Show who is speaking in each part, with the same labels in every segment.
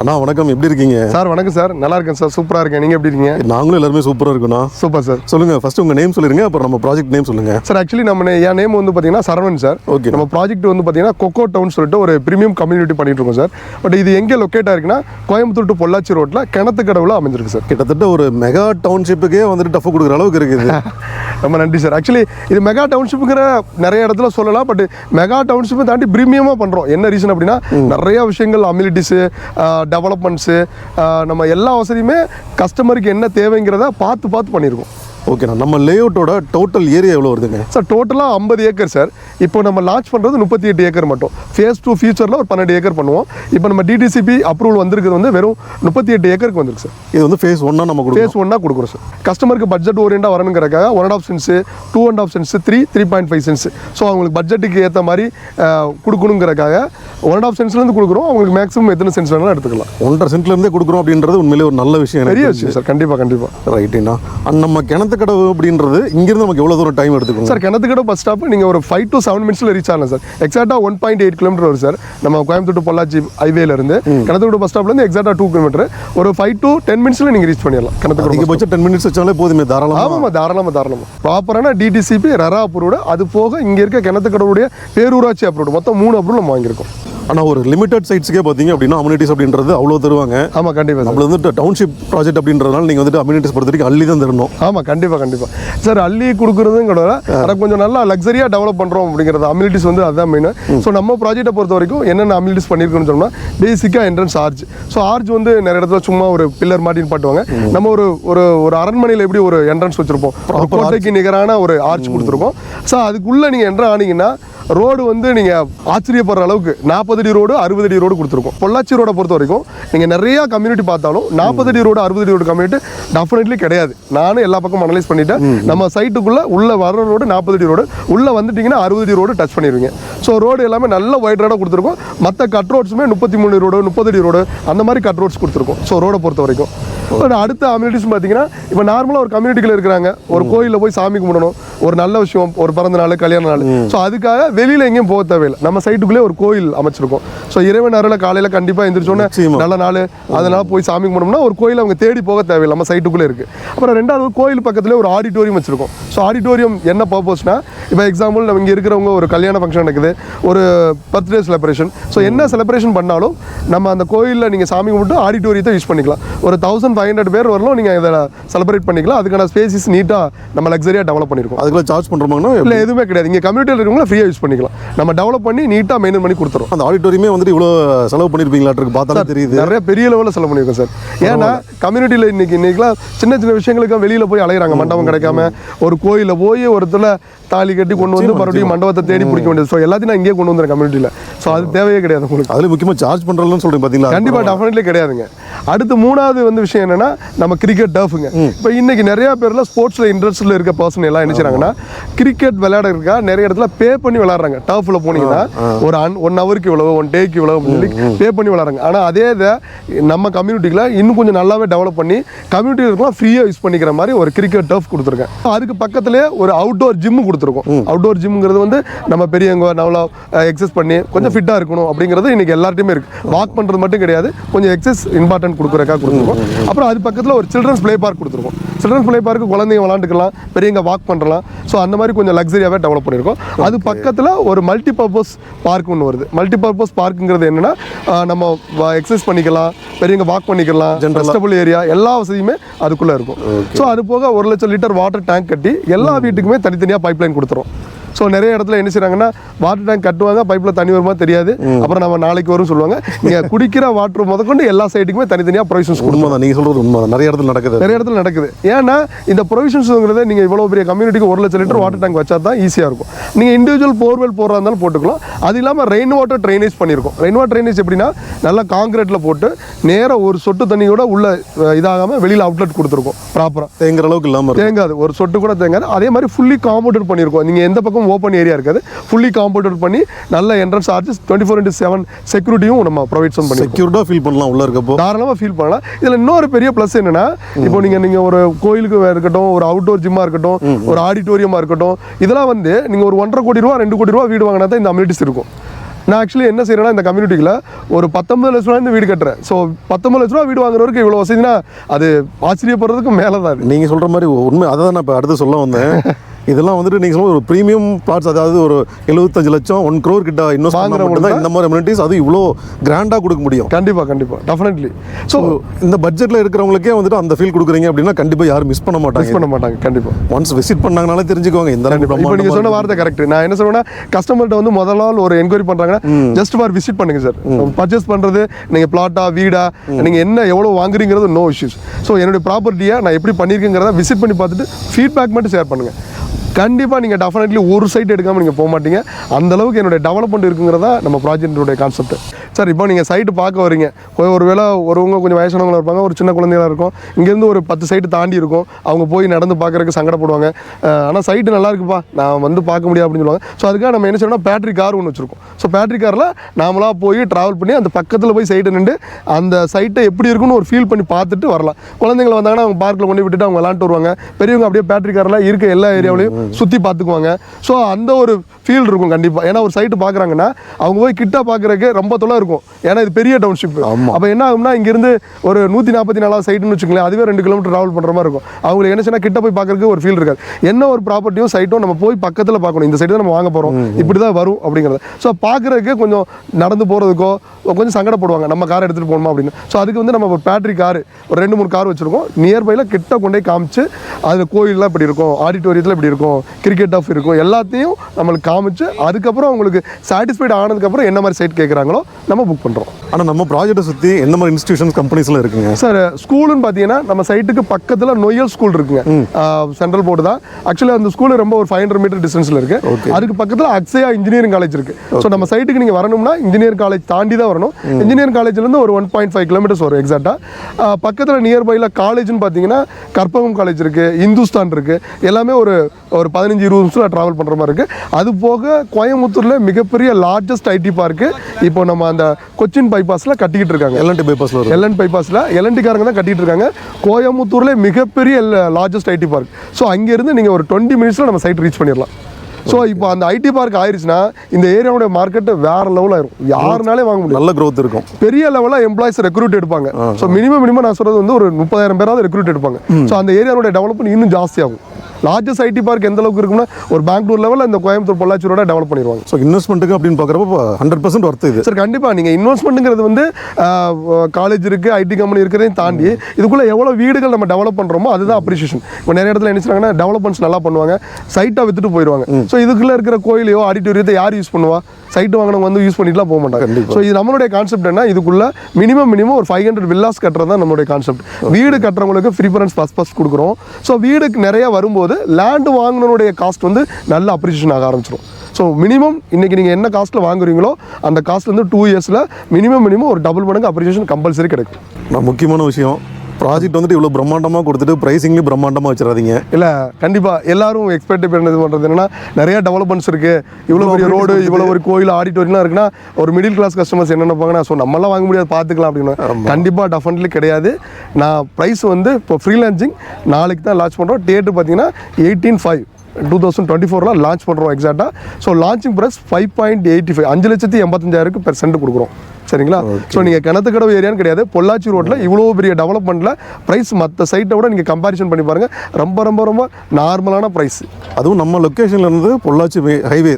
Speaker 1: அண்ணா வணக்கம். எப்படி இருக்கீங்க?
Speaker 2: சார் வணக்கம் சார். நல்லா இருக்கேன் சார். சூப்பராக இருக்கேன். நீங்கள் எப்படி இருக்கீங்க?
Speaker 1: நாங்களும் எல்லாருமே சூப்பராக இருக்கோண்ணா
Speaker 2: சூப்பர் சார்.
Speaker 1: சொல்லுங்க ஃபர்ஸ்ட் உங்க நேம் சொல்லிருங்க அப்புறம் நம்ம ப்ராஜெக்ட் நேம் சொல்லுங்க.
Speaker 2: சார் ஆக்சுவலி நம்ம என் நேம் வந்து பார்த்தீங்கன்னா சரவணன் சார்.
Speaker 1: Okay.
Speaker 2: நம்ம ப்ராஜெக்ட் வந்து பார்த்தீங்கன்னா கொக்கோ டவுன் சொல்லிட்டு ஒரு பிரீமியம் கம்யூனிட்டி பண்ணிட்டு இருக்கோம் சார். பட் இது எங்கே லொக்கேட் ஆயிருக்குன்னா கோயம்புத்தூர் டு பொள்ளாச்சி ரோட்டில் கிணத்து கடவுல அமைஞ்சிருக்கு சார்.
Speaker 1: கிட்டத்தட்ட ஒரு மெகா டவுன்ஷிப்புக்கே வந்துட்டு டஃப் கொடுக்குற அளவுக்கு இருக்குது
Speaker 2: ரொம்ப நன்றி சார். ஆக்சுவலி இது மெகா டவுன்ஷிப்புங்கிற நிறைய இடத்துல சொல்லலாம் பட் மெகா டவுன்ஷிப்பை தாண்டி பிரீமியமாக பண்ணுறோம் என்ன ரீசன் அப்படின்னா நிறைய விஷயங்கள் அம்யூனிட்டிஸு டெவலப்மெண்ட்ஸு நம்ம எல்லா வசதியுமே கஸ்டமருக்கு என்ன தேவைங்கிறத பார்த்து பார்த்து பண்ணியிருக்கோம்
Speaker 1: ஓகேண்ணா நம்ம லேஅவுட்டோட டோட்டல் ஏரியா எவ்வளோ வருதுங்க?
Speaker 2: சார் டோட்டலாக ஐம்பது ஏக்கர் சார் இப்போ நம்ம லான்ச் பண்ணுறது முப்பத்தி எட்டு ஏக்கர் மட்டும். ஃபேஸ் டூ ஃபியூச்சரில் ஒரு பன்னெண்டு ஏக்கர் பண்ணுவோம். இப்போ நம்ம டிடிசிபி அப்ரூவல் வந்திருக்கிறது வந்து வெறும் முப்பத்தி எட்டு ஏக்கருக்கு வந்திருக்கு சார்
Speaker 1: இது வந்து ஃபேஸ் ஒன்னா நம்ம
Speaker 2: ஃபேஸ் ஒன்னா கொடுக்குறோம் சார் கஸ்டமருக்கு பட்ஜெட் ஓரியண்டாக வரணுங்கிறக்காக one and half cents two and half cents three three point five cents so அவங்களுக்கு பட்ஜெட்டுக்கு ஏற்ற மாதிரி கொடுக்கணுங்கிறக்காக ஒன் அண்ட் ஆஃப் சென்ஸ்லேருந்து கொடுக்குறோம். அவங்களுக்கு மேக்ஸிமம் எத்தனை சென்ஸ் வேணாலும் எடுத்துக்கலாம்.
Speaker 1: ஒன்றரை சென்ட்ல இருந்தே கொடுக்குறோம் அப்படின்றது உண்மையிலே ஒரு நல்ல விஷயம்
Speaker 2: பெரிய விஷயம் சார் கண்டிப்பாக கண்டிப்பாக
Speaker 1: ரைட்டுண்ணா அண்ட் நம்ம கிணத்து கடவு அப்படின்றது இங்கிருந்து நமக்கு எவ்வளோ தூரம் டைம் எடுத்துக்கணும்?
Speaker 2: சார் கிணத்துக்கட பஸ் ஸ்டாப் நீங்கள் ஒரு ஃபைவ் டு செவன் மினிட்ஸில் ரீச் ஆகலாம் சார். எக்ஸாக்டாக ஒன் பாயிண்ட் எயிட் கிலோமீட்டர் வரும் சார். நம்ம கோயம்புத்தூர் பொள்ளாச்சி ஹைவேல இருந்து கிணத்துக்கட பஸ் ஸ்டாப்லேருந்து எக்ஸாக்டாக டூ கிலோமீட்டர் ஒரு ஃபைவ் டு டென் மினிட்ஸில் நீங்கள் ரீச் பண்ணிடலாம் கிணத்துக்கட
Speaker 1: அதிகபட்சம் டென் மினிட்ஸ் வச்சாலே போதுமே தாராளமாக
Speaker 2: ஆமாம்மா தாராளமாக தாராளமாக ப்ராப்பரான டிடிசிபி ரெரா அப்ரூவ்டு அது போக இங்கே இருக்க கிணத்துக்கடவுடைய பேரூராட்சி அப்ரூவ்டு மொத்தம் மூணு அப்ரூவ் நம்ம வாங்கியிருக்கோம்.
Speaker 1: ஆனால் ஒரு லிமிடெட் சைட்ஸ்க்கே பார்த்தீங்க அப்படின்னா அம்யூனிட்டிஸ் அப்படின்றது அவ்வளோ தருவாங்க.
Speaker 2: ஆமாம் கண்டிப்பாக
Speaker 1: நம்மள வந்து டவுன்ஷிப் ப்ராஜெக்ட் அப்படின்றதுனால நீங்கள் வந்துட்டு அம்யூனிட்டிஸ் பொறுத்த வரைக்கும் அள்ளி தான் தரணும்.
Speaker 2: ஆமாம் கண்டிப்பாக கண்டிப்பாக சார் அள்ளி கொடுக்குறதும் கூட அதை கொஞ்சம் நல்லா லக்ஸரியாக டெவலப் பண்ணுறோம் அப்படிங்கிறது அம்யூனிட்டிஸ் வந்து அதுதான் மெயின் ஸோ நம்ம ப்ராஜெக்ட்டை பொறுத்த வரைக்கும் என்னென்ன அம்யூனிட்டிஸ் பண்ணியிருக்கோம்னு சொன்னால் பேசிக்காக என்ட்ரன்ஸ் ஆர்ச் ஸோ ஆர்ச் வந்து நிறைய இடத்துல சும்மா ஒரு பில்லர் மாட்டின்னு பாட்டுவாங்க நம்ம ஒரு ஒரு ஒரு அரண்மனையில் எப்படி ஒரு என்ட்ரன்ஸ் வச்சுருப்போம்? கோட்டைக்கு நிகரான ஒரு ஆர்ச் கொடுத்துருக்கோம். ஸோ அதுக்குள்ளே நீங்கள் என்ட்ரு ஆனீங்கன்னா ரோடு வந்து நீங்கள் ஆச்சரியப்படுற அளவுக்கு நாற்பது அடி ரோடு அறுபது அடி ரோடு கொடுத்துருக்கோம். பொள்ளாச்சி ரோடை பொறுத்த வரைக்கும் நீங்கள் நிறைய கம்யூனிட்டி பார்த்தாலும் நாற்பது அடி ரோடு அறுபது அடி ரோடு கம்யூனிட்டி டெஃபினெட்லி கிடையாது. நானும் எல்லா பக்கம் அனலைஸ் பண்ணிட்டேன். நம்ம சைட்டுக்குள்ளே உள்ள வர ரோடு நாற்பது அடி ரோடு உள்ளே வந்துட்டிங்கன்னா அறுபது அடி ரோடு டச் பண்ணிடுவீங்க. ஸோ ரோடு எல்லாமே நல்ல ஒயிட் ரோடாக கொடுத்துருக்கோம். மற்ற கட் ரோட்ஸுமே முப்பத்தி மூணு ரோடு முப்பது அடி ரோடு அந்த மாதிரி கட் ரோட்ஸ் கொடுத்துருக்கோம். ஸோ ரோடை பொறுத்த வரைக்கும். அடுத்த அம்யூனிட்டிஸ் பார்த்தீங்கன்னா இப்போ நார்மலாக ஒரு கம்யூனிட்டியில் இருக்கிறாங்க. ஒரு கோயிலில் போய் சாமி கும்பிடணும். ஒரு நல்ல விஷயம் ஒரு பிறந்த நாள் கல்யாண நாள். ஸோ அதுக்காக வெளியில் எங்கேயும் போக தேவையில்லை. நம்ம சைட்டுக்குள்ளே ஒரு கோயில் அமைச்சிருக்கோம். ஸோ இறைவன் அருளை காலையில் கண்டிப்பாக எந்திரிச்சோன்னே. நல்ல நாள் அதனால போய் சாமி கும்பிடணும்னா ஒரு கோயில் அவங்க தேடி போக தேவையில்லை. நம்ம சைட்டுக்குள்ளே இருக்குது அப்புறம் ரெண்டாவது கோயில் பக்கத்துலேயே ஒரு ஆடிட்டோரியம் வச்சிருக்கோம். ஸோ ஆடிட்டோரியம் என்ன பர்பஸ்னா இப்போ எக்ஸாம்பிள் நம்ம இங்கே இருக்கிறவங்க ஒரு கல்யாண ஃபங்க்ஷன் நடக்குது. ஒரு பர்த்டே செலிப்ரேஷன் ஸோ என்ன செலிப்ரேஷன் பண்ணாலும் நம்ம அந்த கோயிலில் நீங்கள் சாமி கும்பிட்டு ஆடிட்டோரியத்தை யூஸ் பண்ணிக்கலாம். ஒரு தௌசண்ட் ஃபைவ் ஹண்ட்ரட் பேர் வரலும் நீங்கள் இதில் செலிப்ரேட் பண்ணிக்கலாம். அதுக்கான ஸ்பேசிஸ் நீட்டாக நம்ம லக்ஸரியாக டெவலப் பண்ணியிருக்கோம்
Speaker 1: அதுக்குள்ள சார்ஜ் பண்ணுறோமாங்கன்னா
Speaker 2: இல்லை எதுவுமே கிடையாது. இங்கே கம்யூனிட்டியில் இருக்கவங்கள ஃப்ரீயாக யூஸ் பண்ணிக்கலாம். நம்ம டெவலப் பண்ணி நீட்டாக மெயின்டைன் பண்ணி கொடுத்துரும்
Speaker 1: அந்த ஆடிட்டோரியமே வந்துட்டு இவ்வளோ செலவு பண்ணியிருப்பீங்களாட்டிருக்கு பார்த்தாலே தெரியுது.
Speaker 2: நிறைய பெரிய லெவலில் செலவு பண்ணியிருக்கோம் சார். ஏன்னா கம்யூனிட்டியில் இன்னைக்கு இன்னைக்குலாம் சின்ன சின்ன விஷயங்களுக்கு வெளியில் போய் அலையிறாங்க. மண்டபம் கிடைக்காம ஒரு கோயிலில் போய் ஒருத்தர் தாலி கட்டி கொண்டு வந்து மறுபடியும் மண்டபத்தை தேடி பிடிக்க வேண்டியது. ஸோ எல்லாத்தையும் நான் இங்கேயே கொண்டு வந்துடுறேன் கம்யூனிட்டியில் ஸோ அது தேவையே கிடையாது உங்களுக்கு.
Speaker 1: அதுல முக்கியமாக சார்ஜ் பண்ணுறதுன்னு சொல்கிறீங்க பார்த்தீங்களா
Speaker 2: கண்டிப்பா டெஃபினெட்லி கிடையாதுங்க. அடுத்து மூணாவது வந்து விஷயம் என்னன்னா நம்ம கிரிக்கெட் டர்ஃபுங்க இப்போ இன்னைக்கு நிறைய பேர்ல ஸ்போர்ட்ஸ்ல இன்ட்ரெஸ்ட்ல இருக்க பர்சன் எல்லாம் என்ன கிரிக்கெட் விளையாட இருக்கா நிறைய இடத்துல பே பண்ணி விளையாடுறாங்க. டர்ஃப்ல போனீங்கன்னா ஒரு அன் ஒன் ஹவருக்கு இவ்வளவு ஒன் டேக்கு இவ்வளவு சொல்லி பே பண்ணி விளையாடுறாங்க. ஆனா அதே இதை நம்ம கம்யூனிட்டியில் இன்னும் கொஞ்சம் நல்லாவே டெவலப் பண்ணி கம்யூனிட்டி இருக்கலாம் ஃப்ரீயாக யூஸ் பண்ணிக்கிற மாதிரி ஒரு கிரிக்கெட் டர்ஃப் கொடுத்துருக்கேன். அதுக்கு பக்கத்துலேயே ஒரு அவுட்டோர் ஜிம்மு கொடுத்துருக்கோம். அவுட்டோர் ஜிம்ங்கிறது வந்து நம்ம பெரியவங்க நல்லா எக்ஸசைஸ் பண்ணி கொஞ்சம் ஃபிட்டாக இருக்கணும் அப்படிங்கிறது இன்னைக்கு எல்லார்ட்டையுமே இருக்கு. வாக் பண்ணுறது மட்டும் கிடையாது. கொஞ்சம் எக்ஸசைஸ் இம்பார்ட்டன்ட் கொடுக்குறக்கா கொடுத்துருக்கோம். அப்புறம் அது பக்கத்தில் ஒரு சில்ட்ரன்ஸ் ப்ளே பார்க் கொடுத்துருக்கோம். சில்ட்ரன்ஸ் ப்ளே பார்க்கு குழந்தைங்க விளாண்டுக்கலாம் பெரியவங்க வாக் பண்ணலாம் ஸோ அந்த மாதிரி கொஞ்சம் லக்ஸரியாகவே டெவலப் பண்ணியிருக்கோம். அது பக்கத்தில் ஒரு மல்டி பர்பஸ் பார்க் ஒன்று வருது. மல்டி பர்பஸ் பார்க்குங்கிறது என்னன்னா நம்ம எக்ஸசைஸ் பண்ணிக்கலாம் பெரியவங்க வாக் பண்ணிக்கலாம் ரெஸ்டபிள் ஏரியா எல்லா வசதியுமே அதுக்குள்ளே இருக்கும். ஸோ அது போக ஒரு லட்சம் லிட்டர் வாட்டர் டேங்க் கட்டி எல்லா வீட்டுக்குமே தனித்தனியாக பைப் லைன் கொடுத்துரும். ஸோ நிறைய இடத்துல என்ன செய்றாங்கன்னா வாட்டர் டேங்க் கட்டுவாங்க. பைப்பில் தண்ணி வருமா தெரியாது. அப்புறம் நம்ம நாளைக்கு வரும் சொல்லுவாங்க. இங்கே குடிக்கிற வாட்டர் முதற்கொண்டு எல்லா சைட்டுக்குமே தனித்தனியாக ப்ரொவிஷன்ஸ் கொடுக்கும்
Speaker 1: உண்மைதான். நீங்கள் சொல்கிறது உண்மைதான். நிறைய இடத்துல நடக்குது.
Speaker 2: நிறைய இடத்துல நடக்குது. ஏன்னா இந்த ப்ரொவிஷன்ஸுங்கிறத நீங்கள் இவ்வளோ பெரிய கம்யூனிட்டிக்கு ஒரு லட்சம் லிட்டர் வாட்டர் டேங்க் வச்சா தான் ஈஸியாக இருக்கும். நீங்கள் இண்டிவிஜுவல் போர்வெல் போடுறா இருந்தாலும் போட்டுக்கலாம். அது இல்லாமல் ரெயின் வாட்டர் ட்ரைனேஜ் பண்ணியிருக்கோம் ரெயின் வாட்டர் ட்ரைனேஜ் எப்படின்னா நல்லா காங்கிரீட்டில் போட்டு நேராக ஒரு சொட்டு தண்ணியோட உள்ள இதாகாமல் வெளியில் அவுட்லெட் கொடுத்துருக்கோம். ப்ராப்பராக
Speaker 1: தேங்குற அளவுக்கு இல்லாமல்
Speaker 2: தேங்காது. ஒரு சொட்டு கூட தேங்காது. அதே மாதிரி ஃபுல்லி காம்பவுண்டட் பண்ணியிருக்கோம் நீங்கள் எந்த பக்கம் ஓப்பன் ஏரியா இருக்காது. ஃபுல்லி காம்பவுண்டட் பண்ணி நல்ல entrance charges twenty four into seven செக்யூரிட்டியும் நம்ம ப்ரொவைட் பண்ணி
Speaker 1: செக்யூர்டாக ஃபீல் பண்ணலாம் உள்ள இருக்கப்போ?
Speaker 2: தாராளமாக ஃபீல் பண்ணலாம். இதில் இன்னொரு பெரிய ப்ளஸ் என்னன்னா இப்போ நீங்கள் நீங்கள் ஒரு கோயிலுக்கு இருக்கட்டும் ஒரு அவுட்டோர் ஜிம்மாக இருக்கட்டும் ஒரு ஆடிட்டோரியமாக இருக்கட்டும் இதெல்லாம் வந்து நீங்கள் ஒரு ஒன்றரை கோடி ரூபா ரெண்டு கோடி ரூபா வீடு வாங்கினா தான் இந்த அம்யூனிட்டிஸ் இருக்கும். நான் ஆக்சுவலி என்ன செய்யறேன்னா இந்த கம்யூனிட்டியில் ஒரு பத்தொன்பது லட்ச ரூபாய் வீடு கட்டுறேன். ஸோ பத்தொன்பது லட்ச ரூபா வீடு வாங்குறவருக்கு இவ்வளோ வசதினா அது ஆச்சரியப்படுறதுக்கு மேலே தான்
Speaker 1: நீங்கள் சொல்கிற மாதிரி உண்மை அதை தான் நான் இப்போ அடுத்து சொல்ல வந்தேன். இதெல்லாம் வந்துட்டு நீங்கள் சொல்ல ஒரு ப்ரீமியம் பிளாட்ஸ் அதாவது ஒரு எழுபத்தஞ்சு லட்சம் ஒன் க்ரோர் கிட்ட இன்வெஸ்ட்
Speaker 2: வாங்குறவங்களுக்கு
Speaker 1: தான்? இந்த மாதிரி அம்யூனிட்டிஸ் அது இவ்வளோ கிராண்டாக கொடுக்க முடியும்.
Speaker 2: கண்டிப்பாக கண்டிப்பாக டெஃபினெட்லி ஸோ
Speaker 1: இந்த பட்ஜெட்டில் இருக்கிறவங்களுக்கே வந்துட்டு அந்த ஃபீல் கொடுக்குறீங்க அப்படின்னா கண்டிப்பாக யாரும் மிஸ் பண்ண
Speaker 2: மிஸ்
Speaker 1: மாட்டாங்க
Speaker 2: பண்ண மாட்டாங்க கண்டிப்பாக
Speaker 1: ஒன்ஸ் விசிட் பண்ணாங்கனாலே தெரிஞ்சுக்கோங்க இந்த
Speaker 2: இப்போ நீங்கள் சொன்ன வார்த்தை கரெக்ட் நான் என்ன சொல்றேன்னா கஸ்டமர்கிட்ட வந்து முதல் நாள் ஒரு என்கொயரி பண்ணுறாங்கன்னா ஜஸ்ட் ஃபார் விசிட் பண்ணுங்க சார் பர்ச்சேஸ் பண்ணுறது நீங்கள் பிளாட்டா வீடா நீங்கள் என்ன எவ்வளோ வாங்குறீங்கிறது நோ இஷ்யூஸ் ஸோ என்னுடைய ப்ராப்பர்ட்டியை நான் எப்படி பண்ணியிருக்கேங்கிறத விசிட் பண்ணி பார்த்துட்டு ஃபீட்பேக் மட்டும் ஷேர் பண்ணுங்கள் கண்டிப்பாக நீங்கள் டெஃபினெட்லி ஒரு சைட் எடுக்காமல் நீங்கள் போக மாட்டீங்க. அந்த அளவுக்கு என்னுடைய டெவலப்மெண்ட் இருக்குங்கிறதா நம்ம ப்ராஜெக்டுடைய கான்செப்ட் சார் இப்போ நீங்கள் சைட்டு பார்க்க வரீங்க ஒரு வேளை ஒருவங்க கொஞ்சம் வயசானவங்களாக இருப்பாங்க ஒரு சின்ன குழந்தைகளாக இருக்கும். இங்கேருந்து ஒரு பத்து சைட்டு தாண்டி இருக்கும். அவங்க போய் நடந்து பார்க்குறதுக்கு சங்கடப்படுவாங்க. ஆனால் சைட்டு நல்லா இருக்குப்பா. நான் வந்து பார்க்க முடியாது அப்படின்னு சொல்லுவாங்க. ஸோ அதுக்காக நம்ம என்ன செய்யணும் பேட்ரி கார் ஒன்று வச்சுருக்கோம். ஸோ பேட்ரி காரில் நாமளாக போய் ட்ராவல் பண்ணி அந்த பக்கத்தில் போய் சைட்டை நின்று அந்த சைட்டை எப்படி இருக்குன்னு ஒரு ஃபீல் பண்ணி பார்த்துட்டு வரலாம். குழந்தைங்க வந்தாங்கன்னா அவங்க பார்க்கில் கொண்டு விட்டுட்டு அவங்க விளாண்டு வருவாங்க. பெரியவங்க அப்படியே பேட்டரி காரில் இருக்க எல்லா ஏரியாவிலையும் சுற்றி பார்த்துக்குவாங்க. ஸோ அந்த ஒரு ஃபீல் இருக்கும் கண்டிப்பாக ஏன்னா ஒரு சைட்டு பார்க்குறாங்கன்னா அவங்க போய் கிட்ட பார்க்குறதுக்கு ரொம்ப தொலை இருக்கும். ஏன்னா இது பெரிய டவுன்ஷிப். அப்போ என்ன ஆகும்னா இங்கேருந்து ஒரு நூற்றி நாற்பத்தி நாலாவது சைட்டுன்னு வச்சுக்கோங்களேன் அதுவே ரெண்டு கிலோமீட்டர் ட்ராவல் பண்ணுற மாதிரி இருக்கும். அவங்களுக்கு என்ன செய்யணும் கிட்ட போய் பார்க்கறதுக்கு ஒரு ஃபீல் இருக்காது. என்ன ஒரு ப்ராப்பர்ட்டியும் சைட்டும் நம்ம போய் பக்கத்தில் பார்க்கணும். இந்த சைடு தான் நம்ம வாங்க போகிறோம் இப்படி தான் வரும் அப்படிங்கிறது. ஸோ பார்க்குறதுக்கு கொஞ்சம் நடந்து போகிறதுக்கோ கொஞ்சம் சங்கடப்படுவாங்க. நம்ம கார் எடுத்துகிட்டு போகணுமா அப்படின்னு. ஸோ அதுக்கு வந்து நம்ம ஒரு பேட்டரி கார் ஒரு ரெண்டு மூணு கார் வச்சுருக்கோம். நியர்பையில் கிட்ட கொண்டு காமிச்சு அதில் கோயிலெலாம் இப்படி இருக்கும் ஆடிட்டோரியத்தில் இப்படி இருக்கும் கிரிக்கெட் ஆஃப் இருக்கும் எல்லாத்தையும் நம்மளுக்கு காமிச்சு அதுக்கப்புறம் அவங்களுக்கு சாட்டிஸ்ஃபைட் ஆனதுக்கப்புறம் என்ன மாதிரி சைட் கேட்குறாங்களோ நம்ம புக் பண்ணுறோம்
Speaker 1: ஆனால் நம்ம ப்ராஜெக்ட்டை சுற்றி எந்த மாதிரி இன்ஸ்டியூஷன்ஸ் கம்பெனிஸ்லாம் இருக்குங்க?
Speaker 2: சார் ஸ்கூலுன்னு பார்த்தீங்கன்னா நம்ம சைட்டுக்கு பக்கத்தில் நொய்யல் ஸ்கூல் இருக்குங்க. சென்ட்ரல் போர்டு தான். ஆக்சுவலி அந்த ஸ்கூல் ரொம்ப ஒரு ஃபைவ் ஹண்ட்ரட் மீட்டர் டிஸ்டன்ஸில் இருக்கு. அதுக்கு பக்கத்தில் அக்ஸயா இன்ஜினியரிங் காலேஜ் இருக்கு. ஸோ நம்ம சைட்டுக்கு நீங்கள் வரணும்னா இன்ஜினியர் காலேஜ் தாண்டி தான் வரணும். இன்ஜினியர் காலேஜ்லேருந்து ஒரு ஒன் பாயிண்ட் ஃபைவ் கிலோமீட்டர்ஸ் வரும் எக்ஸாக்டாக பக்கத்தில் நியர்பையில் காலேஜ்னு பார்த்தீங்கன்னா கற்பகம் காலேஜ் இருக்கு இந்துஸ்தான் இருக்கு. எல்லாமே ஒரு ஒரு பதினஞ்சு இருபது நிமிஷம் ட்ராவல் பண்ணுற மாதிரி இருக்கு. அது போக கோயம்புத்தூரில் மிகப்பெரிய லார்ஜஸ்ட் ஐடி பார்க்கு இப்போ நம்ம அந்த கொச்சின் பைபாஸில் கட்டிக்கிட்டு இருக்காங்க.
Speaker 1: எல்என்டி பைபாஸில்
Speaker 2: எல்என் பைபாஸில் எல்என்டிக்காரங்க தான் கட்டிட்டு இருக்காங்க. கோயம்புத்தூர்ல மிகப்பெரிய லார்ஜஸ்ட் ஐடி பார்க் ஸோ அங்கேருந்து நீங்கள் ஒரு டுவெண்ட்டி மினிட்ஸில் நம்ம சைட் ரீச் பண்ணிடலாம். ஸோ இப்போ அந்த ஐடி பார்க் ஆயிருச்சுன்னா இந்த ஏரியாவுடைய மார்க்கெட் வேற லெவல் ஆயிரும். யாருனாலே வாங்க முடியும்
Speaker 1: நல்ல growth இருக்கும்.
Speaker 2: பெரிய லெவலில் எம்ப்ளாயிஸ் ரெக்ரூட் எடுப்பாங்க. ஸோ மினிமம் மினிமம் நான் சொல்றது வந்து ஒரு முப்பதாயிரம் பேராவது ரெக்ரூட் எடுப்பாங்க. ஸோ அந்த ஏரியாவுடைய டெவலப்மெண்ட் இன்னும் ஜாஸ்தியாகும். லார்ஜஸ்ட் ஐடி பார்க் எந்த அளவுக்கு இருக்கும்னா ஒரு பெங்களூர் லெவலில் இந்த கோயம்புத்தூர் பொள்ளாச்சியோட டெவலப் பண்ணிடுவாங்க.
Speaker 1: ஸோ இன்வெஸ்ட்மெண்ட்டுக்கு அப்படின்னு பார்க்குறப்ப ஹண்ட்ரட் பர்சன்ட் ஒர்த்து இது.
Speaker 2: சார் கண்டிப்பாக நீங்கள் இன்வெஸ்ட்மெண்ட்டுங்கிறது வந்து காலேஜ் இருக்குது ஐடி கம்பெனி இருக்கிறதையும் தாண்டி இதுக்குள்ளே எவ்வளோ வீடுகள் நம்ம டெவலப் பண்ணுறோமோ அதுதான் அப்ரிசியேஷன் இப்போ நிறைய இடத்துல என்ன செய்றாங்கன்னா டெவலப்மெண்ட்ஸ் நல்லா பண்ணுவாங்க சைட்டாக வித்துட்டு போயிடுவாங்க. ஸோ இதுக்குள்ளே இருக்கிற கோயிலையோ ஆடிட்டோரியத்தை யார் யூஸ் பண்ணுவா? சைட்டு வாங்கினவங்க வந்து யூஸ் பண்ணிட்டுலாம் போக மாட்டாங்க. ஸோ இது நம்மளுடைய கான்செப்ட் என்ன? இதுக்குள்ள மினிமம் மினிமம் ஒரு ஃபைவ் ஹண்ட்ரட் வில்லாஸ் கட்டுறது தான் நம்மளுடைய கான்செப்ட் வீடு கட்டுறவங்களுக்கு ப்ரிஃபரன்ஸ் ஃபஸ்ட் ஃபஸ்ட் கொடுக்குறோம். ஸோ வீடுக்கு நிறைய வரும்போது லேண்டு வாங்கினனுடைய காஸ்ட் வந்து நல்ல அப்ரிசியேஷன் ஆக ஆரம்பிச்சிடும் ஸோ மினிமம் இன்னைக்கு நீங்கள் என்ன காஸ்ட்டில் வாங்குறீங்களோ அந்த காஸ்ட் வந்து டூ இயர்ஸில் மினிமம் மினிமம் ஒரு டபுள் மடங்கு அப்ரிசியேஷன் கம்பல்சரி கிடைக்கும்.
Speaker 1: நான் முக்கியமான விஷயம் ப்ராஜெக்ட் வந்துட்டு இவ்வளோ பிரம்மாண்டமாக கொடுத்துட்டு ப்ரைஸிங்லேயும் பிரம்மாண்டமாக வச்சிடாதீங்க.
Speaker 2: இல்லை கண்டிப்பாக எல்லாரும் எக்ஸ்பெக்ட் பண்ணது பண்ணுறது என்னன்னா நிறைய டெவலப்மெண்ட்ஸ் இருக்கு. இவ்வளோ பெரிய ரோடு இவ்வளோ ஒரு கோயில் ஆடிட்டோரியம்லாம் இருக்குன்னா ஒரு மிடில் கிளாஸ் கஸ்டமர்ஸ் என்ன நினைப்பாங்கன்னா ஸோ நம்மளாம் வாங்க முடியாது பார்த்துக்கலாம் அப்படின்னு. கண்டிப்பாக டெஃபினெட்லி கிடையாது. நான் ப்ரைஸ் வந்து இப்போ ஃப்ரீலான்சிங் நாளைக்கு தான் லான்ச் பண்ணுறோம் டேட்டு பார்த்தீங்கன்னா eighteen five two thousand twenty ஃபோரில் லான்ச் பண்ணுறோம் எக்ஸாக்டாக so launching price five point eighty five அஞ்சு லட்சத்தி எண்பத்தஞ்சாயிரக்கு பெர் சென்ட் கொடுக்குறோம். சரிங்களா? ஸோ நீங்கள் கிணத்துக்கடவு ஏரியான்னு கிடையாது. பொள்ளாச்சி ரோட்டில் இவ்வளோ பெரிய டெவலப்மெண்ட்டில் ப்ரைஸ் மற்ற சைட்டை விட நீங்கள் கம்பேரிசன் பண்ணி பாருங்கள் ரொம்ப ரொம்ப ரொம்ப நார்மலான ப்ரைஸ்
Speaker 1: அதுவும் நம்ம லொக்கேஷன்ல இருந்து பொள்ளாச்சி ஹைவே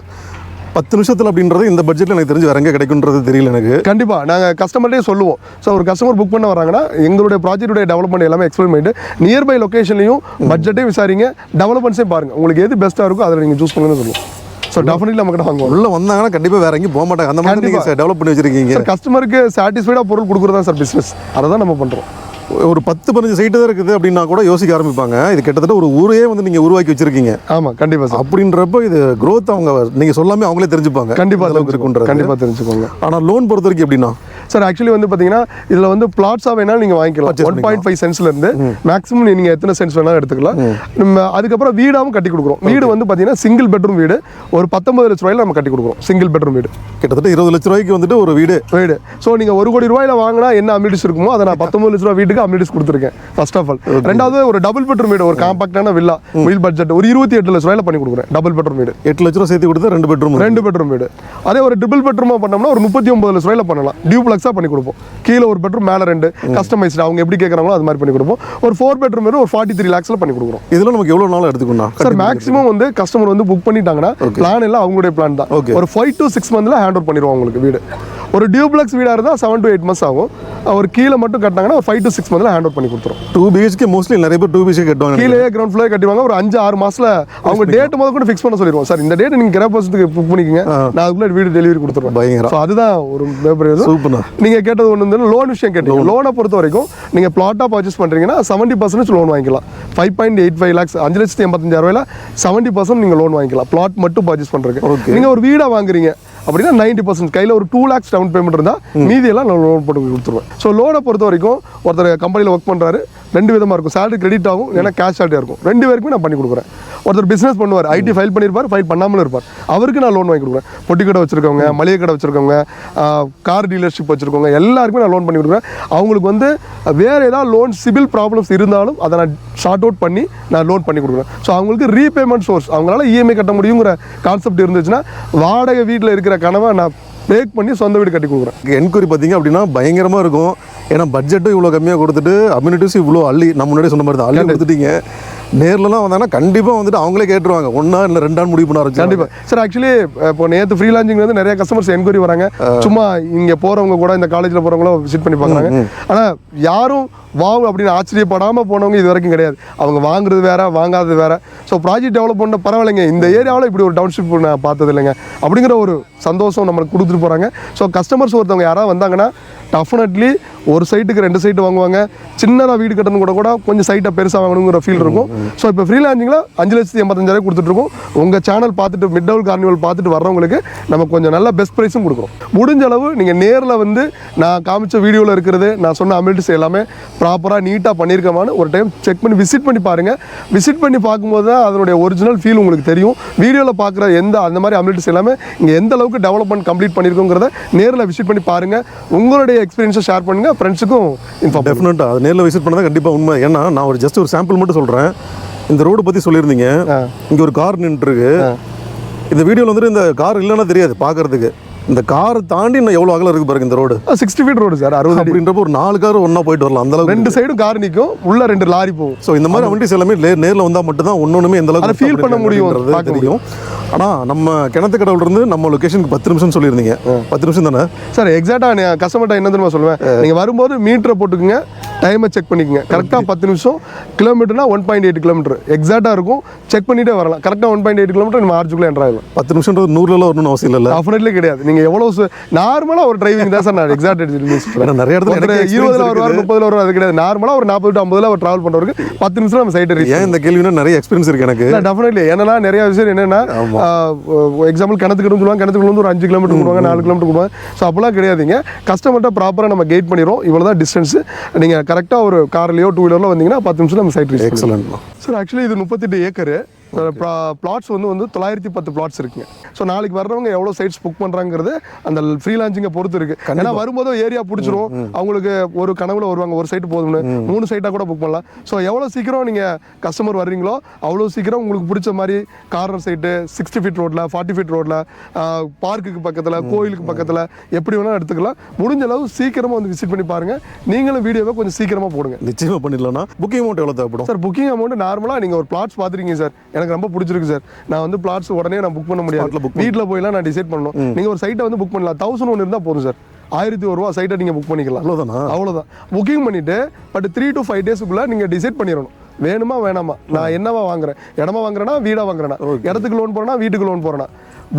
Speaker 1: பத்து நிமிஷத்தில் அப்படின்றது இந்த பட்ஜெட்டில் எனக்கு தெரிஞ்சு வேற எங்கே கிடைக்குன்றது தெரியல எனக்கு.
Speaker 2: கண்டிப்பாக நாங்கள் கஸ்டமர்ட்டே சொல்லுவோம். ஸோ ஒரு கஸ்டமர் புக் பண்ண வராங்கன்னா எங்களுடைய ப்ராஜெக்ட்டுடைய டெவலப்மெண்ட் எல்லாமே எக்ஸ்பிளைன் பண்ணிட்டு நியர்பை லொக்கேஷன்லையும் பட்ஜெட்டையும் விசாரிங்க டெவலப்மெண்ட்ஸையும் பாருங்கள் உங்களுக்கு எது பெஸ்ட்டாக இருக்கோ அதில் நீங்கள் சூஸ் பண்ணுங்கன்னு சொல்லுவோம். ஸோ டெஃபினெட்லி நம்ம கிட்ட வாங்குவோம்
Speaker 1: உள்ள வந்தாங்கன்னா கண்டிப்பாக வேற எங்கேயும் போக மாட்டாங்க அந்த மாதிரி நீங்கள் டெவலப் பண்ணி வச்சிருக்கீங்க.
Speaker 2: சார் கஸ்டமருக்கு சாட்டிஸ்ஃபைடாக பொருள் கொடுக்குறது தான் சார் பிஸ்னஸ் அதை தான் நம்ம பண்ணுறோம்
Speaker 1: ஒரு பத்து பதினஞ்சு சைட்டு தான் இருக்குது அப்படின்னா கூட யோசிக்க ஆரம்பிப்பாங்க. இது கிட்டத்தட்ட ஒரு ஊரையே வந்து நீங்கள் உருவாக்கி வச்சிருக்கீங்க.
Speaker 2: ஆமாம் கண்டிப்பாக சார்
Speaker 1: அப்படின்றப்ப இது growth அவங்க நீங்கள் சொல்லாமே அவங்களே தெரிஞ்சுப்பாங்க.
Speaker 2: கண்டிப்பாக
Speaker 1: இருக்குன்றது.
Speaker 2: கண்டிப்பாக தெரிஞ்சுக்கோங்க.
Speaker 1: ஆனால் லோன் பொறுத்த வரைக்கும் எப்படின்னா
Speaker 2: சார் ஆக்சுவலி வந்து பார்த்தீங்கன்னா இதில் வந்து பிளாட்ஸாக வேணாலும் நீங்கள் வாங்கிக்கலாம். ஒன் பாயிண்ட் ஃபைவ் சென்ஸ்ல இருந்து மேக்ஸிமம் நீங்கள் எத்தனை சென்ஸ் வேணாலும் எடுத்துக்கலாம். நம்ம அதுக்கப்புறம் வீடாவும் கட்டி கொடுக்குறோம். வீடு வந்து பார்த்தீங்கன்னா சிங்கிள் பெட்ரூம் வீடு. ஒரு பத்தொன்பது லட்ச ரூபாயில நம்ம கட்டி கொடுக்குறோம். சிங்கிள் பெட்ரூம் வீடு.
Speaker 1: கிட்டத்தட்ட இருபது லட்ச ரூபாய்க்கு வந்துட்டு ஒரு வீடு.
Speaker 2: வீடு. ஸோ நீங்கள் ஒரு கோடி ரூபாயில வாங்கினா என்ன அம்யூனிட்டிஸ் இருக்குமோ அதை நான் பத்தொன்பது லட்ச ரூபா வீட்டுக்கு அம்யூனிட்டிஸ் கொடுத்துருக்கேன் ஃபர்ஸ்ட் ஆஃப் ஆல் ரெண்டாவது ஒரு டபுள் பெட்ரூம் வீடு ஒரு காம்பாக்டான வில்லா வீல் பட்ஜெட் ஒரு இருபத்தி எட்டு லட்ச ரூபாயில பண்ணி கொடுக்குறேன் டபுள் பெட்ரூம் வீடு.
Speaker 1: எட்டு லட்ச ரூபா சேர்த்து கொடுத்து ரெண்டு பெட்ரூம்
Speaker 2: ரெண்டு பெட்ரூம் வீடு. அதே ஒரு ட்ரிபிள் பெட்ரூமா பண்ணோம்னா ஒரு முப்பத்தி ஒன்பது லட்ச ரூபாயில பண்ணலாம். டியூப்ளெக்ஸாக பண்ணி கொடுப்போம். கீழே ஒரு பெட்ரூம் மேலே ரெண்டு. கஸ்டமைஸ்டு அவங்க எப்படி கேட்குறாங்களோ அது மாதிரி பண்ணி கொடுப்போம். ஒரு ஃபோர் பெட்ரூம் ஒரு ஃபார்ட்டி த்ரீ லேக்ஸில் பண்ணி கொடுக்குறோம்.
Speaker 1: இதெல்லாம் நமக்கு எவ்வளவு நாள் எடுத்துக்கணும்
Speaker 2: சார் மேக்ஸிமம் வந்து கஸ்டமர் வந்து புக் பண்ணிட்டாங்கன்னா பிளான் எல்லாம் அவங்களுடைய பிளான் தான்.
Speaker 1: Okay.
Speaker 2: ஒரு ஃபைவ் டு சிக்ஸ் மந்த்ல ஹேண்ட் ஓவர் பண்ணிடுவோம் உங்களுக்கு வீடு. ஒரு டியூப்ளெக்ஸ் வீடாக இருந்தால் செவன் டு எயிட் மந்த்ஸ் ஆகும். ஒரு கீழே மட்டும் கட்டினாங்கன்னா ஒரு ஃபைவ் டு சிக்ஸ் மந்த்ல ஹேண்ட் ஓவர் பண்ணி கொடுத்துரும்.
Speaker 1: டூ பிஹெச்கே மோஸ்ட்லி நிறைய பேர் டூ பிஹெச்கே கட்டுவாங்க
Speaker 2: கீழே கிரவுண்ட் ஃப்ளோர் கட்டிவாங்க ஒரு அஞ்சு ஆறு மாசத்துல அவங்க டேட் முதல் கூட ஃபிக்ஸ் பண்ண சொல்லிடுவோம். சார் இந்த டேட் நீங்க கிரா பர்சன்ட்டுக்கு புக் பண்ணிக்கங்க. நான் அதுக்குள்ள வீடு டெலிவரி கொடுத்துருவேன்.
Speaker 1: பயங்கரம்.
Speaker 2: அதுதான் ஒரு மிகப்பெரிய இது.
Speaker 1: சூப்பர்ண்ணா
Speaker 2: நீங்க கேட்டது ஒன்று வந்து லோன் விஷயம் கேட்டீங்க. லோனை பொறுத்த வரைக்கும் நீங்க பிளாட்டா பர்ச்சேஸ் பண்றீங்கன்னா செவன்டி பர்சன்டேஜ் லோன் வாங்கிக்கலாம். Five point eight five lakhs அஞ்சு லட்சத்தி எண்பத்தஞ்சாயிரம் ரூபாயில செவன்டி பர்சன்ட் நீங்க லோன் வாங்கிக்கலாம். பிளாட் மட்டும் பர்ச்சேஸ் பண்றதுக்கு.
Speaker 1: Okay.
Speaker 2: நீங்க ஒரு வீடா வாங்குறீங்க அப்படின்னா நைன்டி பர்சன்ட் கையில் ஒரு டூ லேக்ஸ் டவுன் பேமெண்ட் இருந்தால் மீதியெல்லாம் நான் லோன் போட்டு கொடுத்துருவேன். ஸோ லோனை பொறுத்த வரைக்கும் ஒருத்தர் கம்பெனியில் ஒர்க் பண்ணுறாரு ரெண்டு விதமாக இருக்கும். Salary கிரெடிட் ஆகும் ஏன்னா கேஷ் சேலரியாக இருக்கும். ரெண்டு பேருக்குமே நான் பண்ணி கொடுக்குறேன். ஒருத்தர் பிஸ்னஸ் பண்ணுவார் ஐடி ஃபைல் பண்ணியிருப்பார் ஃபைல் பண்ணாமலும் இருப்பார். அவருக்கு நான் லோன் வாங்கி கொடுக்குறேன். பொட்டி கடை வச்சிருக்கவங்க மளிகை கடை வச்சிருக்கவங்க கார் டீலர்ஷிப் வச்சிருக்கவங்க எல்லாருக்குமே நான் லோன் பண்ணி கொடுக்குறேன். அவங்களுக்கு வந்து வேறு ஏதாவது லோன் சிபில் ப்ராப்ளம்ஸ் இருந்தாலும் அதை நான் ஷார்ட் அவுட் பண்ணி நான் லோன் பண்ணி கொடுக்குறேன். ஸோ அவங்களுக்கு ரீபேமெண்ட் சோர்ஸ் அவங்களால இஎம்ஐ கட்ட முடியுங்கிற கான்செப்ட் இருந்துச்சுன்னா வாடகை வீட்டில் இருக்கிற கனவை நான் பேக் பண்ணி சொந்த வீடு கட்டி கொடுக்குறேன்.
Speaker 1: என்கொயரி பார்த்தீங்க அப்படின்னா பயங்கரமாக இருக்கும். ஏன்னா பட்ஜெட்டும் இவ்வளோ கம்மியாக கொடுத்துட்டு அம்யூனிட்டிஸ் இவ்வளோ அள்ளி நம்ம முன்னாடி சொன்ன மாதிரி தான் அள்ளி கொடுத்துட்டீங்க. நேர்லலாம் வந்தாங்கன்னா கண்டிப்பாக வந்துட்டு அவங்களே கேட்டுருவாங்க. ஒன்றா இல்லை ரெண்டான்னு முடிவு பண்ண ஆரம்பிச்சு
Speaker 2: கண்டிப்பா. சார் ஆக்சுவலி இப்போ நேற்று ஃப்ரீலான்சிங் வந்து நிறைய கஸ்டமர்ஸ் என்கொயரி வராங்க. சும்மா இங்க போறவங்க கூட இந்த காலேஜ்ல போறவங்களும் விசிட் பண்ணி பார்க்குறாங்க. ஆனா யாரும் வாவ் அப்படின்னு ஆச்சரியப்படாம போனவங்க இது வரைக்கும் கிடையாது. அவங்க வாங்குறது வேற வாங்காதது வேற. ஸோ ப்ராஜெக்ட் டெவலப் பண்ண பரவாயில்லைங்க. இந்த ஏரியாவில் இப்படி ஒரு டவுன்ஷிப் நான் பார்த்தது இல்லைங்க அப்படிங்கிற ஒரு சந்தோஷம் நம்மளுக்கு கொடுத்துட்டு போறாங்க. ஸோ கஸ்டமர்ஸ் ஒருத்தவங்க யாராவது வந்தாங்கன்னா டெஃபினெட்லி ஒரு சைட்டுக்கு ரெண்டு சைட்டு வாங்குவாங்க. சின்னதாக வீடு கட்டணும் கூட கூட கொஞ்சம் சைட்டை பெருசாக வாங்கணுங்கிற ஃபீல் இருக்கும். ஸோ இப்போ ஃப்ரீலான்சிங்கில் அஞ்சு லட்சத்தி எண்பத்தஞ்சாயிரம் கொடுத்துட்ருக்கோம் உங்கள் சேனல் பார்த்துட்டு மிட் டவுல் கார்னிவல் பார்த்துட்டு வர்றவங்களுக்கு நம்ம கொஞ்சம் நல்ல பெஸ்ட் ப்ரைஸும் கொடுக்குறோம். முடிஞ்ச அளவு நீங்கள் நேரில் வந்து நான் காமிச்ச வீடியோவில் இருக்கிறது நான் சொன்ன அமிலிட்டிஸ் எல்லாமே ப்ராப்பராக நீட்டாக பண்ணியிருக்கமான்னு ஒரு டைம் செக் பண்ணி விசிட் பண்ணி பாருங்கள் விசிட் பண்ணி பார்க்கும்போது தான் அதனுடைய ஒரிஜினல் ஃபீல் உங்களுக்கு தெரியும். வீடியோவில் பார்க்குற எந்த அந்த மாதிரி அமிலிட்டிஸ் எல்லாமே இங்கே எந்த அளவுக்கு டெவலப்மெண்ட் கம்ப்ளீட் பண்ணியிருக்கோங்கிறத நேரில் விசிட் பண்ணி பாருங்கள் உங்களுடைய எக்ஸ்பீரியன்ஸை ஷேர் பண்ணுங்கள் ஃப்ரெண்ட்ஸுக்கும் இன்ஃபார்ம்
Speaker 1: டெஃபினட்டாக அது நேரில் விசிட் பண்ணால் கண்டிப்பாக உண்மை. ஏன்னா நான் ஒரு ஜஸ்ட் ஒரு சாம்பிள் மட்டும் சொல்கிறேன் இந்த ரோடு பற்றி சொல்லியிருந்தீங்க. இங்கே ஒரு கார் நின்றுருக்கு. இந்த வீடியோவில் வந்துட்டு இந்த கார் இல்லைன்னா தெரியாது பார்க்கறதுக்கு. இந்த காரை தாண்டி இன்னும் எவ்வளோ அகலம் இருக்கு பாருங்க இந்த road
Speaker 2: sixty feet road sir அறுபது
Speaker 1: அப்படின்றப்போ ஒரு நாலு கார் ஒன்றா போயிட்டு வரலாம். அந்த அளவுக்கு
Speaker 2: ரெண்டு சைடும் கார் நிற்கும் உள்ள ரெண்டு லாரி போகும்.
Speaker 1: ஸோ இந்த மாதிரி அமெனிட்டிஸ் எல்லாமே நே- நேர்ல வந்தா மட்டும் தான் ஒன்னொன்றுமே எந்த அளவுக்கு
Speaker 2: feel பண்ண முடியும்,
Speaker 1: தெரியும். ஆனா நம்ம கிணத்து கடவுள் இருந்து நம்ம லொகேஷனுக்கு பத்து நிமிஷம் சொல்லியிருந்தீங்க. பத்து நிமிஷம் தானே?
Speaker 2: சார் எக்ஸாக்டாக கஸ்டமர்கிட்ட என்ன தெரியுமா சொல்லுவேன்? நீங்கள் வரும்போது மீட்டரை போட்டுக்குங்க டைமை செக் பண்ணிக்கங்க. கரெக்டாக பத்து நிமிஷம் கிலோமீட்டர்னா ஒன் பாயிண்ட் எயிட் கிலோமீட்டர் எக்ஸாக்டாக இருக்கும் செக் பண்ணிட்டே வரலாம். கரெக்டாக ஒன் பாயிண்ட் எயிட் கிலோமீட்டர் நம்ம ஆர்ஜுக்குள்ளே என்ட்ரு ஆகலாம்
Speaker 1: பத்து நிமிஷம்ன்றது நூறுல வரணும்னு அவசியம் இல்லைல்ல?
Speaker 2: டெஃபினெட்லி கிடையாது. நீங்கள் எவ்வளோ நார்மலாக ஒரு டிரைவிங் தான் சார் நான் எக்ஸாக்ட்
Speaker 1: ஏன்னா நிறைய இடத்துல
Speaker 2: இருபதுல
Speaker 1: இருக்குது.
Speaker 2: வருவார் முப்பதுல வருவார் அது கிடையாது. நார்மலாக ஒரு நாற்பது டு ஐம்பதுல ஒரு ட்ராவல் பண்ணுறவருக்கு பத்து நிமிஷம் நம்ம ரீச்
Speaker 1: ஏன் இந்த கேள்வினா நிறைய எக்ஸ்பீரியன்ஸ் இருக்கு எனக்கு?
Speaker 2: டெஃபினெட்லி என்னன்னா நிறைய விஷயம் என்னன்னா எக்ஸாம்பிள் கிணத்துக்கு சொல்லுவாங்க. கிணத்துக்கு வந்து ஒரு அஞ்சு கிலோமீட்டர் கொடுவாங்க நாலு கிலோமீட்டர் கொடுவாங்க ஸோ அப்போலாம் கிடையாதுங்க. கஸ்டமர்கிட்ட ப்ராப்பராக நம்ம கைட் பண்ணிடுவோம் இவ்வளோ தான் டிஸ்டன்ஸ் நீங்கள் கரெக்டாக ஒரு கார்லையோ டூ வீலரில் வந்தீங்கன்னா பத்து நிமிஷம் நம்ம site reach
Speaker 1: excellent
Speaker 2: sir actually இது முப்பத்தெட்டு ஏக்கரு பிளாட்ஸ் வந்து வந்து தொள்ளாயிரத்தி பத்து பிளாட்ஸ் இருக்குங்க. ஸோ நாளைக்கு வர்றவங்க எவ்வளோ சைட்ஸ் புக் பண்ணுறாங்கிறது அந்த ஃப்ரீலான்சிங்கை பொறுத்து இருக்கு. ஏன்னா வரும்போது ஏரியா பிடிச்சிரும். அவங்களுக்கு ஒரு கனவுல வருவாங்க ஒரு சைட்டு போதும்னு. மூணு சைட்டாக கூட புக் பண்ணலாம். ஸோ எவ்வளோ சீக்கிரம் நீங்கள் கஸ்டமர் வர்றீங்களோ அவ்வளோ சீக்கிரம் உங்களுக்கு பிடிச்ச மாதிரி கார்னர் சைட்டு சிக்ஸ்டி ஃபீட் ரோட்டில் ஃபார்ட்டி ஃபீட் ரோட்டில் பார்க்குக்கு பக்கத்தில் கோயிலுக்கு பக்கத்தில் எப்படி வேணாலும் எடுத்துக்கலாம். முடிஞ்ச அளவு சீக்கிரமாக வந்து விசிட் பண்ணி பாருங்கள் நீங்களும் வீடியோவை கொஞ்சம் சீக்கிரமாக போடுங்க.
Speaker 1: நிச்சயமா பண்ணிடலாம்னா புக்கிங் அமௌண்ட் எவ்வளவு தேவைப்படும்?
Speaker 2: சார் புக்கிங் அமௌண்ட் நார்மலாக நீங்கள் ஒரு பிளாட்ஸ் பார்த்துருக்கீங்க சார் எனக்கு ரொம்ப பிடிச்சிருக்கு சார். நான் வந்து பிளாட்ஸ் உடனே நான் புக் பண்ண முடியாது. வீட்டில் போயெல்லாம் நான் டிசைட் பண்ணணும். நீங்கள் ஒரு சைட்டை வந்து புக் பண்ணலாம். தௌசண்ட் ஒன்று இருந்தால் போதும் சார். ஆயிரத்தி ஒரு ரூபா சைட்டை நீங்கள் புக் பண்ணிக்கலாம்.
Speaker 1: அவ்வளவுதானா?
Speaker 2: அவ்வளோதான் புக்கிங் பண்ணிவிட்டு பட் த்ரீ டு ஃபைவ் டேஸுக்குள்ளே நீங்கள் டிசைட் பண்ணிடணும். வேணுமா வேணாமா? நான் என்னவா வாங்குறேன்? இடமா வாங்குறேனா வீடா வாங்குறேனா? இடத்துக்கு லோன் போறேனா வீட்டுக்கு லோன் போறேனா?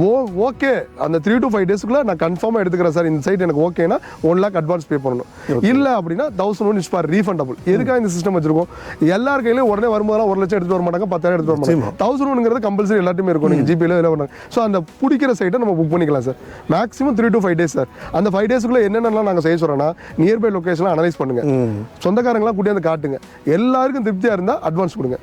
Speaker 2: ஓ ஓகே அந்த த்ரீ டு ஃபைவ் டேஸ்க்குள்ள நான் கன்ஃபார்மாக எடுத்துக்கிறேன் சார் இந்த சைட் எனக்கு ஓகேனா ஒன் லேக் அட்வான்ஸ் பே பண்ணணும். இல்லை அப்படின்னா thousand one is for refundable எதுக்காக இந்த சிஸ்டம் வச்சிருக்கோம்? எல்லார் கையிலும் உடனே வரும்போதெல்லாம் ஒரு லட்சம் எடுத்துட்டு வர மாட்டாங்க பத்தாயிரம் எடுத்துட்டு வர மாட்டாங்க. தௌசண்ட் ஒன்ங்கிறது கம்பல்சரி எல்லாத்தையுமே இருக்கும். நீங்கள் ஜிபேல இல்லை பண்ணாங்க ஸோ அந்த பிடிக்கிற சைட்டை நம்ம புக் பண்ணிக்கலாம் sir maximum three to five days sir அந்த ஃபைவ் டேஸ்க்குள்ள என்னென்னலாம் நாங்கள் செய்ய சொல்கிறோன்னா நியர்பை லொக்கேஷன்லாம் அனலைஸ் பண்ணுங்க. சொந்தக்காரங்களாம் கூட்டியாந்து காட்டுங்க. எல்லாருக்கும் திருப்தியாக இருந்தால் அட்வான்ஸ் கொடுங்க.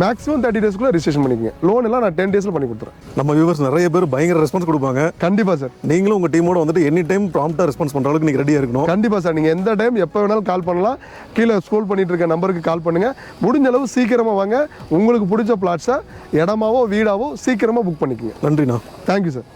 Speaker 2: மேக்ஸிமம் தேர்ட்டி டேஸ்க்குள்ள ரிஜிஸ்ட்ரேஷன் பண்ணிக்கங்க. லோன் எல்லாம் நான் டென் டேஸில் பண்ணி கொடுத்துறேன்
Speaker 1: நம்ம வியூவர்ஸ் நிறைய பேர் பயங்கர ரெஸ்பான்ஸ் கொடுப்பாங்க.
Speaker 2: கண்டிப்பாக சார்.
Speaker 1: நீங்களும் உங்கள் டீமோட வந்துட்டு எனி டைம் ப்ராம்ப்டாக ரெஸ்பான்ஸ் பண்ணுற அளவுக்கு நீங்கள் ரெடியாக இருக்கணும்.
Speaker 2: கண்டிப்பா சார். நீங்க எந்த டைம் எப்போ வேணாலும் கால் பண்ணலாம். கீழே ஸ்க்ரோல் பண்ணிட்டு இருக்க நம்பருக்கு கால் பண்ணுங்க. முடிஞ்ச அளவு சீக்கிரமா வாங்க. உங்களுக்கு பிடிச்ச பிளாட்ஸை இடமாவோ வீடாவோ சீக்கிரமா புக் பண்ணிக்கோங்க.
Speaker 1: நன்றிண்ணா.
Speaker 2: Thank you sir